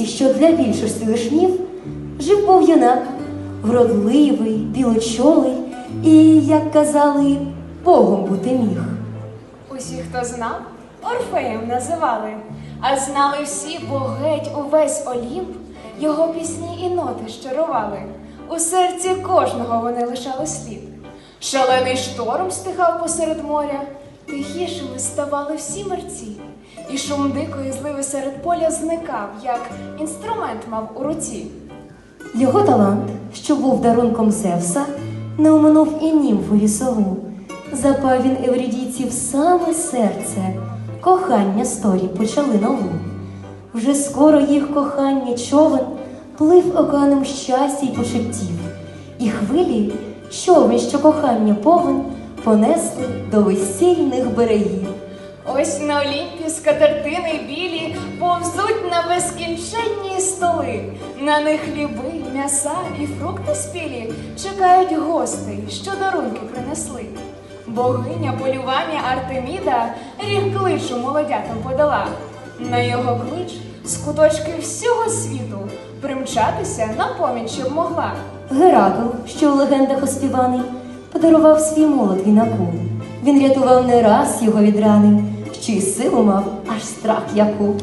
місті, що для більшості лишнів, жив був юнак, вродливий, білочолий і, як казали, Богом бути міг. Усі, хто знав, Орфеєм називали, а знали всі, бо геть увесь Олімп його пісні і ноти щарували. У серці кожного вони лишали слід. Шалений шторм стихав посеред моря, тихішими ставали всі мерці, і шум дикої зливи серед поля зникав, як інструмент мав у руці. Його талант, що був дарунком Зевса, не оминув і німфу лісову. Запав він евридійців саме серце, кохання сторі почали нову. Вже скоро їх кохання човен плив океаном щастя й почуттів, і хвилі, човен, що кохання повен, понесли до весільних берегів. Ось на Олімпі скатертини білі повзуть на безкінченні столи. На них хліби, м'яса і фрукти спілі чекають гостей, що дарунки принесли. Богиня полювання Артеміда ріг кличу молодятам подала. На його клич з куточки всього світу примчатися на поміч щоб могла. Геракл, що у легендах оспіваний, подарував свій молот вінаку. Він рятував не раз його від рани, що й силу мав, аж страх яку.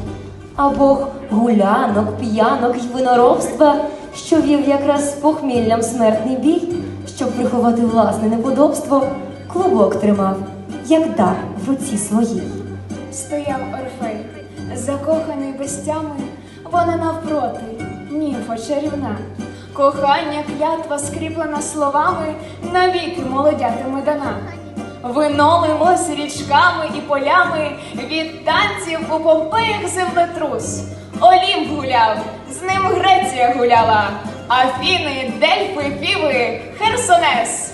А Бог гулянок, п'янок й виноробства, що вів якраз з похміллям смертний бій, щоб приховати власне неподобство, клубок тримав, як дар в руці своїй. Стояв Орфей, закоханий без тями, вона навпроти, німфа чарівна. Кохання клятва скріплена словами, навіки молодятиме дана. Вино лилось річками і полями, від танців у Помпеях землетрус. Олімп гуляв, з ним Греція гуляла, Афіни, Дельфи, Фіви, Херсонес.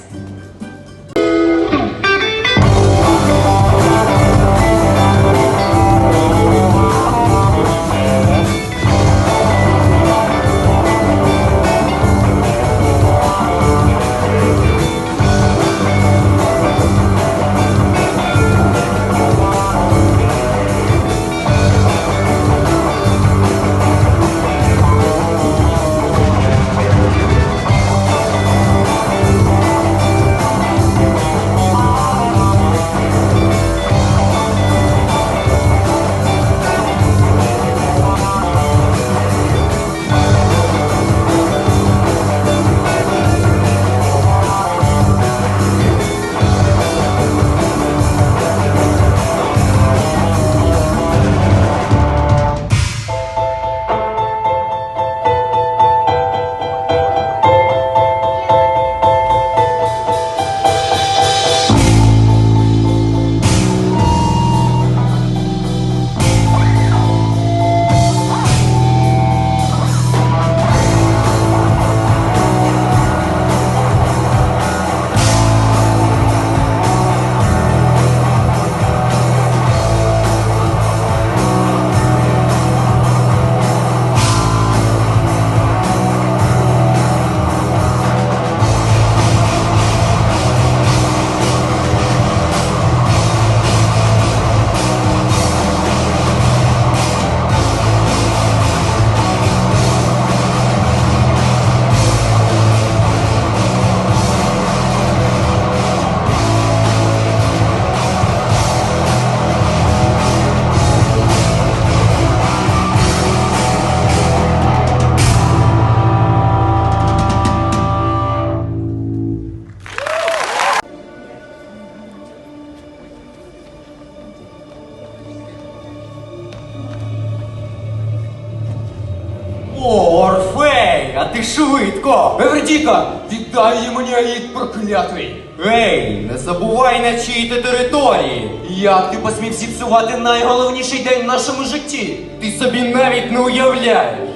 Орфей, а ти швидко! Евердіка, віддай мені аїд проклятий! Ей, не забувай на чиї ти території! Як ти посмів зіпсувати найголовніший день в нашому житті? Ти собі навіть не уявляєш!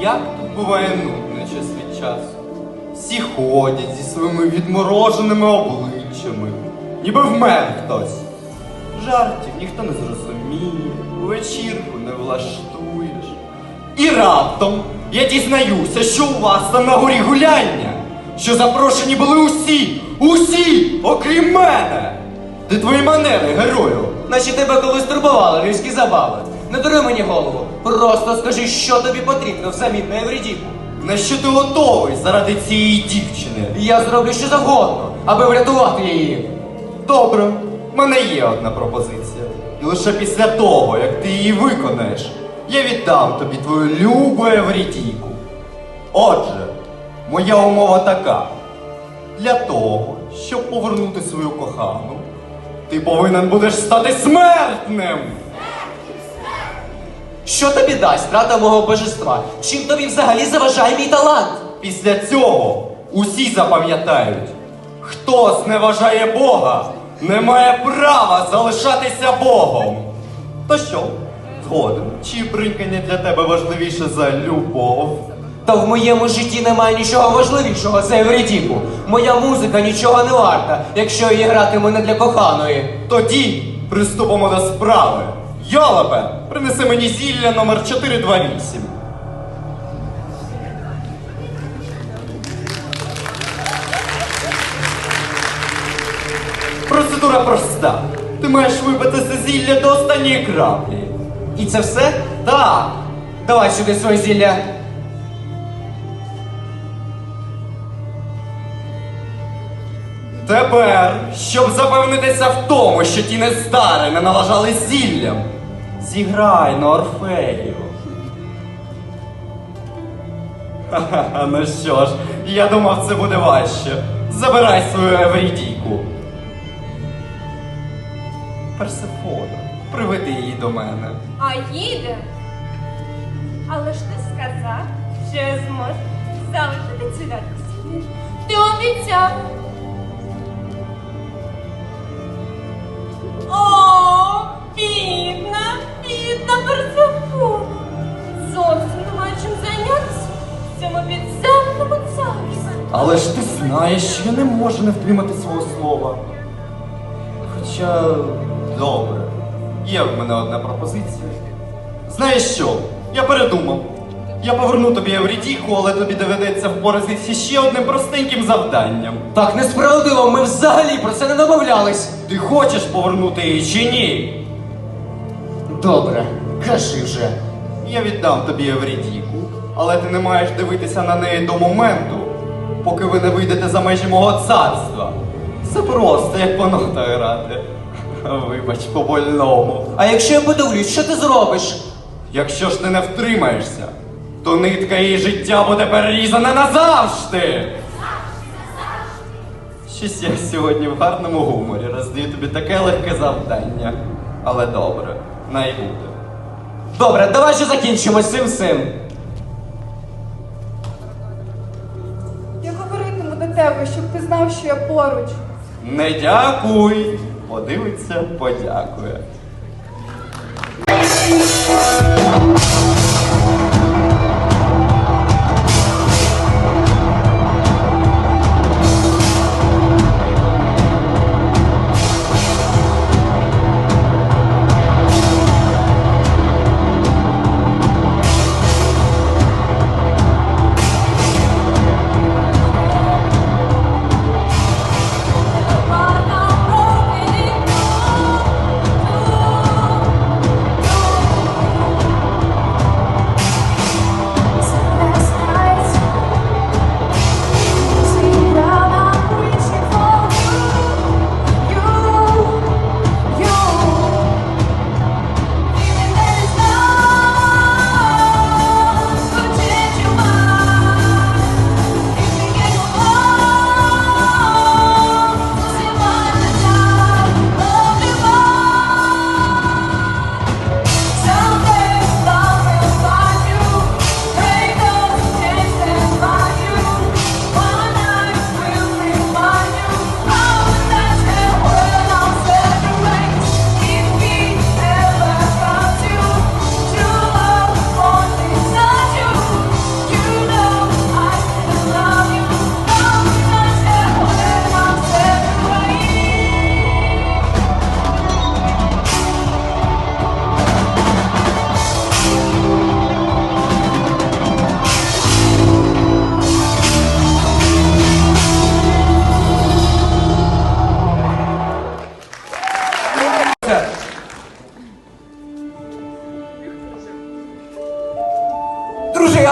Як тут буває нудно час від часу? Всі ходять зі своїми відмороженими обличчями, ніби вмер хтось. Жартів ніхто не зрозуміє, вечірку не влаштуєш. І раптом я дізнаюся, що у вас там на горі гуляння, що запрошені були усі, усі, окрім мене. Де твої манери, герою? Наче тебе колись турбували різкі забави. Не дури мені голову. Просто скажи, що тобі потрібно взамін на Еврідіку. На що ти готовий заради цієї дівчини? Я зроблю що завгодно, аби врятувати її. Добре, в мене є одна пропозиція. І лише після того, як ти її виконаєш, я віддам тобі твою любу Еврідійку. Отже, моя умова така. Для того, щоб повернути свою кохану, ти повинен будеш стати смертним. Що тобі дасть втрата мого божества? Чим тобі взагалі заважає мій талант? Після цього усі запам'ятають, хто зневажає Бога, не має права залишатися Богом. То що, згоден, чи бринкання для тебе важливіше за любов? Та в моєму житті немає нічого важливішого за Евредіку. Моя музика нічого не варта, якщо її гратиму не для коханої. Тоді приступимо до справи. Йолопе, принеси мені зілля номер 428. Процедура проста. Ти маєш випити це зілля до останньої краплі. І це все? Так. Давай сюди своє зілля. Тепер, щоб запевнитися в тому, що ті нездари не налажали зіллям, зіграй на Орфею. Ха-ха-ха, ну що ж, я думав, це буде важче. Забирай свою Еврідійку. Персефона, приведи її до мене. А їде. Але ж ти сказав, що я зможу залишити цвят. Ти обіцяв. О, бідна, бідна Персефона. Зовсім немає чим зайнятися в цьому підземному царстві. Але ж ти знаєш, що я не можу не втримати свого слова. Хоча, добре, є в мене одна пропозиція. Знаєш що? Я передумав. Я поверну тобі Еврідіку, але тобі доведеться впоратися ще одним простеньким завданням. Так несправедливо, ми взагалі про це не домовлялись. Ти хочеш повернути її чи ні? Добре, кажи вже. Я віддам тобі Еврідіку, але ти не маєш дивитися на неї до моменту, поки ви не вийдете за межі мого царства. Це просто як по нотах грати. Вибач, по больному. А якщо я подивлюсь, що ти зробиш? Якщо ж ти не втримаєшся, то нитка її життя буде перерізана назавжди. Щось я сьогодні в гарному гуморі роздаю тобі таке легке завдання. Але добре, най буде. Добре, давай ще закінчимо з цим всім. Я говоритиму до тебе, щоб ти знав, що я поруч. Не дякуй. Подивиться, подякує.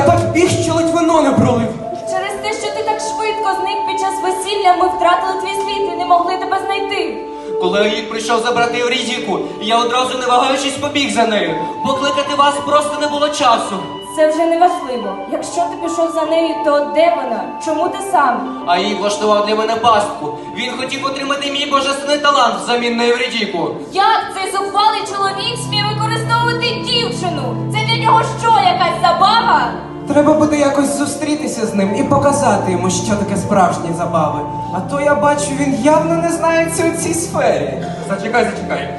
Я так біг, що ледь вино не пролив. Через те, що ти так швидко зник під час весілля, ми втратили твій слід і не могли тебе знайти. Коли Аїд прийшов забрати Еврідіку, я одразу не вагаючись побіг за нею. Покликати вас просто не було часу. Це вже не важливо. Якщо ти пішов за нею, то де вона? Чому ти сам? Аїд влаштував для мене пастку. Він хотів отримати мій божественний талант взамін на Еврідіку. Як цей зухвалий чоловік сміє використовувати дівчину? Це для нього що, якась забава? Треба буде якось зустрітися з ним і показати йому, що таке справжні забави. А то я бачу, він явно не знається у цій сфері. Зачекай, зачекай.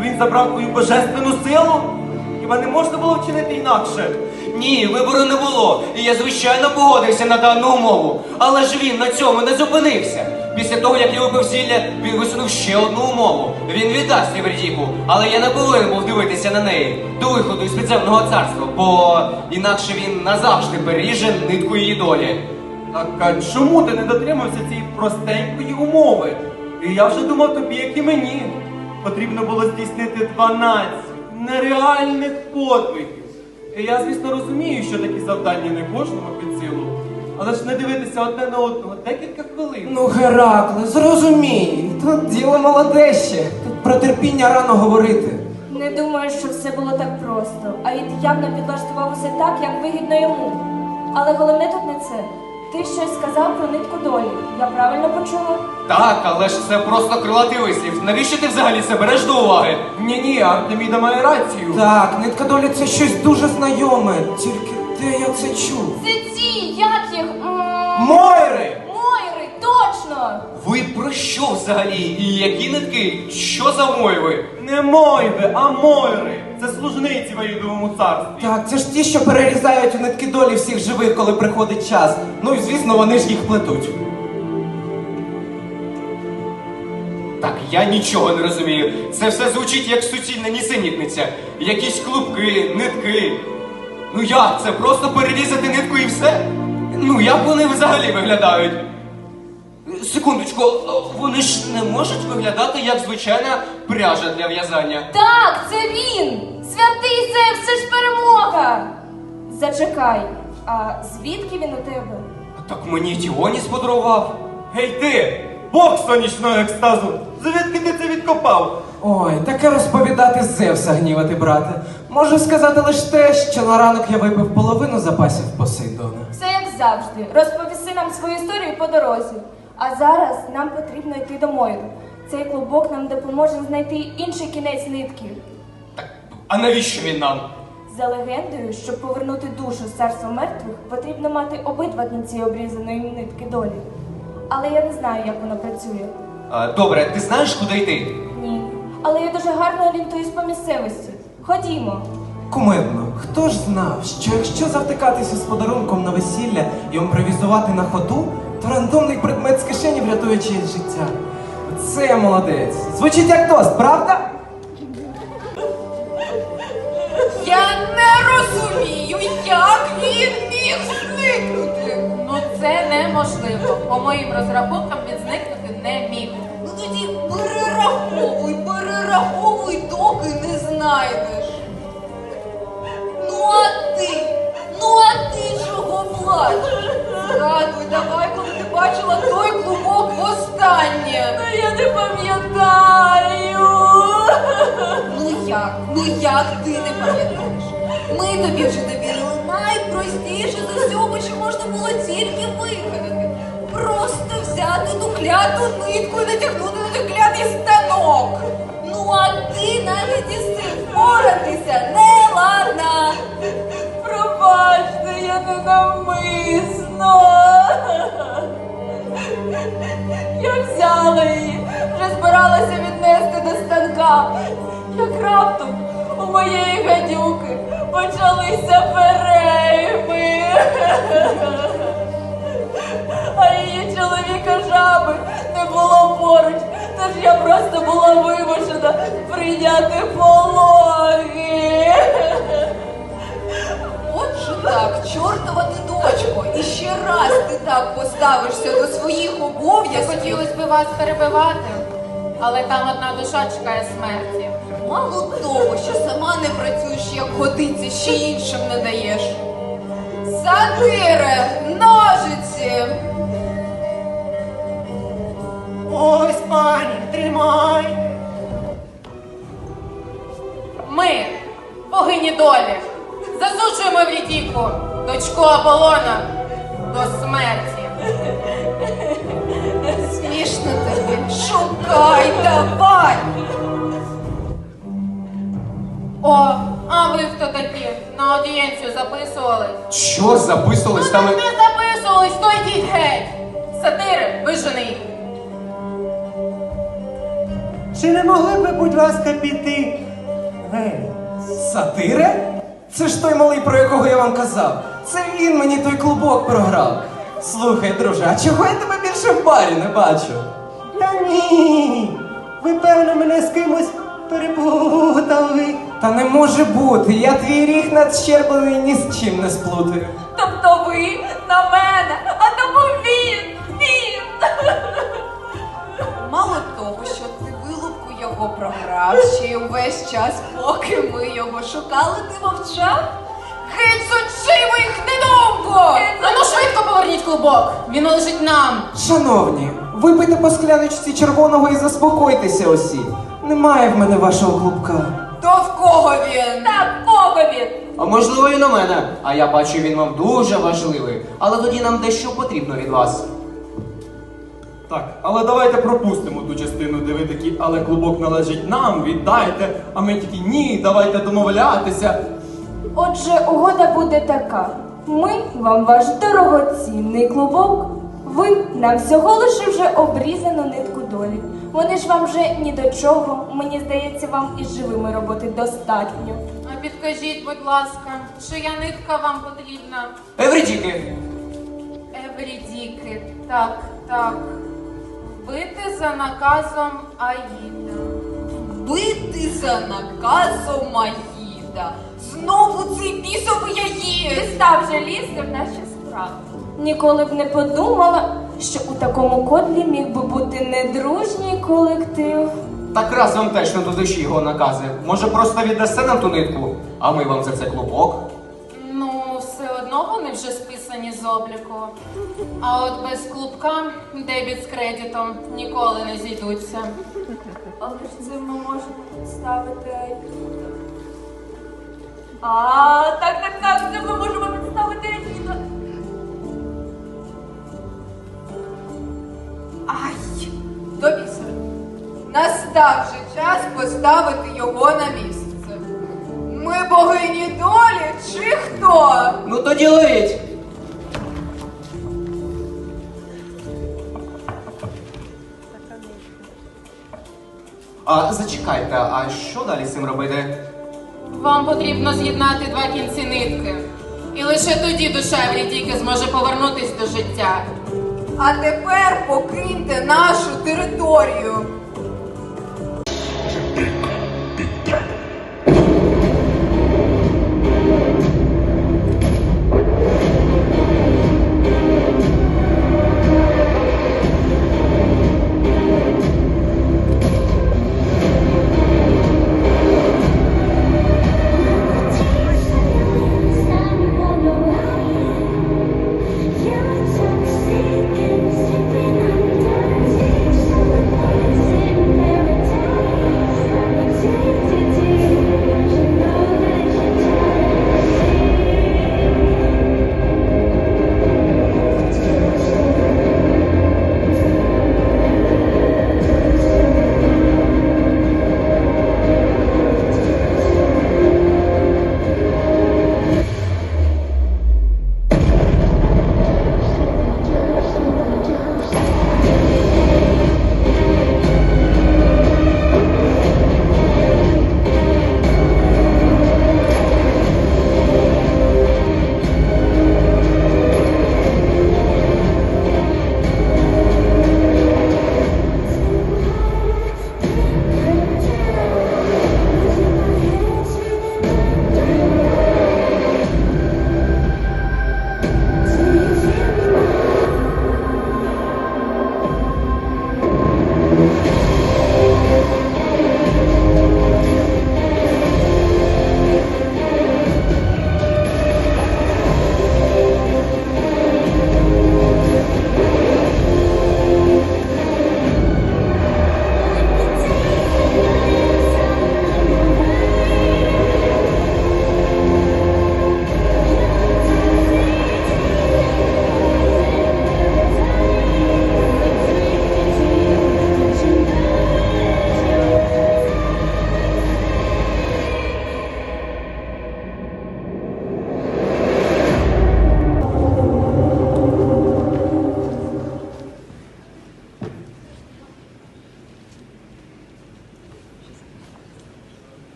Він забрав твою божественну силу? Хіба не можна було вчинити інакше? Ні, вибору не було. І я, звичайно, погодився на дану умову. Але ж він на цьому не зупинився. Після того, як я випив зілля, він висунув ще одну умову. Він віддасть Євредіку, але я не повинен був дивитися на неї до виходу із підземного царства, бо інакше він назавжди переріже нитку її долі. Так а чому ти не дотримався цієї простенької умови? І я вже думав тобі, як і мені. Потрібно було здійснити 12 нереальних подвигів. І я, звісно, розумію, що такі завдання не кожному під силу. Але ж не дивитися одне на одного декілька хвилин. Ну, Геракле, зрозумій, тут діло молоде ще. Тут про терпіння рано говорити. Не думаю, що все було так просто. А він явно підлаштував усе так, як вигідно йому. Але головне тут не це. Ти щось сказав про нитку долі. Я правильно почула? Так, але ж це просто крилатий вислів. Навіщо ти взагалі це береш до уваги? Ні-ні, Артеміда має рацію. Так, нитка долі це щось дуже знайоме. Тільки де я це чув? Це ці, як їх? М, Мойри! Мойри, точно! Ви про що взагалі? І які нитки? Що за мойви? Не мойви, а мойри. Це служниці в Аїдовому царстві. Так, це ж ті, що перерізають у нитки долі всіх живих, коли приходить час. Ну і звісно, вони ж їх плетуть. Так, я нічого не розумію. Це все звучить як суцільна нісенітниця. Якісь клубки, нитки. Ну як? Це просто перерізати нитку і все? Ну як вони взагалі виглядають? Секундочку, вони ж не можуть виглядати як звичайна пряжа для в'язання. Так, це він! Святий Зевс, це ж перемога! Зачекай, а звідки він у тебе? Так мені Тіоніс подарував. Гей ти! Бог сонячного екстазу! Звідки ти це відкопав? Ой, таке розповідати Зевса гнівати, брате. Можу сказати лише те, що на ранок я випив половину запасів Посейдона. Все як завжди. Розповіси нам свою історію по дорозі. А зараз нам потрібно йти до Мойру. Цей клубок нам допоможе знайти інший кінець нитки. Так, а навіщо він нам? За легендою, щоб повернути душу з царства мертвих, потрібно мати обидва кінці обрізаної нитки долі. Але я не знаю, як воно працює. А, добре, ти знаєш, куди йти? Ні. Але я дуже гарно орієнтуюсь по місцевості. Ходімо. Кумедно, хто ж знав, що якщо завтикатися з подарунком на весілля і імпровізувати на ходу, то рандомний предмет з кишені врятує чиєсь життя. Це я молодець. Звучить як тост, правда? Я не розумію, як він міг зникнути. Ну це неможливо. По моїм розрахункам він зникнути не міг. Тоді перераховуй, перераховуй, доки не знайдеш. Ну а ти? Ну а ти чого плачеш? Згадуй, давай, коли ти бачила той клубок востаннє. Ну я не пам'ятаю. Ну як? Ну як ти не пам'ятаєш? Ми тобі вже довірили найпростіше з усього, що можна було тільки вигадати. Просто взяти ту кляту нитку і натягнути на той клятий станок. Ну а ти навіть із цим впоратися не ладна. Пробачте, я ненавмисно. Я взяла її, вже збиралася віднести до станка. Як раптом у моєї гадюки почалися перейми. Чоловіка жаби не було поруч, тож я просто була вимушена прийняти пологи. Отже так, чортова ти дочко, і ще раз ти так поставишся до своїх Не обов'язків. хотілося б вас перебивати, але там одна душа чекає смерті. Мало того, що сама не працюєш, як годиться, ще іншим не даєш. Сатире, богині долі, засуджуємо Еврідіку, дочку Аполлона, до смерті. Смішно тобі. Шукай, давай. О, а ви хто такі? На аудієнцію записувались? Що записувались Ну там? так не записувались, то йдіть геть. Сатири, вижени їх. Чи не могли б будь ласка, піти? Гей, Сатире? Це ж той малий, про якого я вам казав. Це він мені той клубок програв. Слухай, друже, а чого я тебе більше в барі не бачу? та ні. Ви, певно, мене з кимось переплутали. Та не може бути, я твій ріг надщерблений ні з чим не сплутаю. Тобто ви на мене, а тому він, він. Мало того, що ти вилупку його програв, ще й увесь час, поки ми його шукали, ти мовчав? Геть з очей моїх недовго! А ну швидко поверніть клубок, він належить нам. Шановні, випийте по скляночці червоного і заспокойтеся усі. Немає в мене вашого клубка. То в кого він? Так, Богові. А можливо і на мене. А я бачу, він вам дуже важливий. Але тоді нам дещо потрібно від вас. Так, але давайте пропустимо ту частину, де ви такі, але клубок належить нам, віддайте. А ми такі ні, давайте домовлятися. Отже, угода буде така. Ми вам ваш дорогоцінний клубок. Ви нам всього лише вже обрізану нитку долі. Вони ж вам вже ні до чого. Мені здається, вам із живими роботи достатньо. А підкажіть, будь ласка, чия нитка вам потрібна? Евридіки! Еврідіки, так, так. Бити за наказом Аїда. Бити за наказом Аїда. Знову цей бісовий Аїд. Дістав вже лізти в наші справи. Ніколи б не подумала, що у такому кодлі міг би бути недружній колектив. Так раз вам теж не до душі його накази. Може просто віддасте нам ту нитку, а ми вам за це клубок. Ну, все одно вони вже списані з обліку. А от без клубка дебіт з кредитом ніколи не зійдуться. Але ж це ми можемо підставити. А, так, так, так, це ми можемо підставити. Ай, до біса. Настав же час поставити його на місце. Ми богині долі чи хто? Ну тоді ловіть! А зачекайте, а що далі з цим робити? Вам потрібно з'єднати два кінці нитки. І лише тоді душа Еврідіки зможе повернутись до життя. А тепер покиньте нашу територію.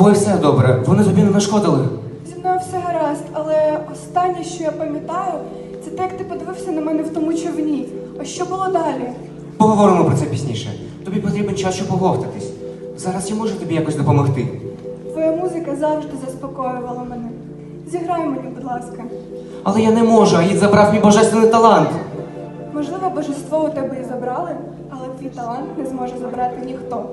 Тобою все добре, вони тобі не нашкодили. Зі мною все гаразд, але останнє, що я пам'ятаю, це те, як ти подивився на мене в тому човні. А що було далі? Поговоримо про це пізніше. Тобі потрібен час, щоб оговтатись. Зараз я можу тобі якось допомогти. Твоя музика завжди заспокоювала мене. Зіграй мені, будь ласка. Але я не можу, Аїд забрав мій божественний талант. Можливо, божество у тебе і забрали, але твій талант не зможе забрати ніхто.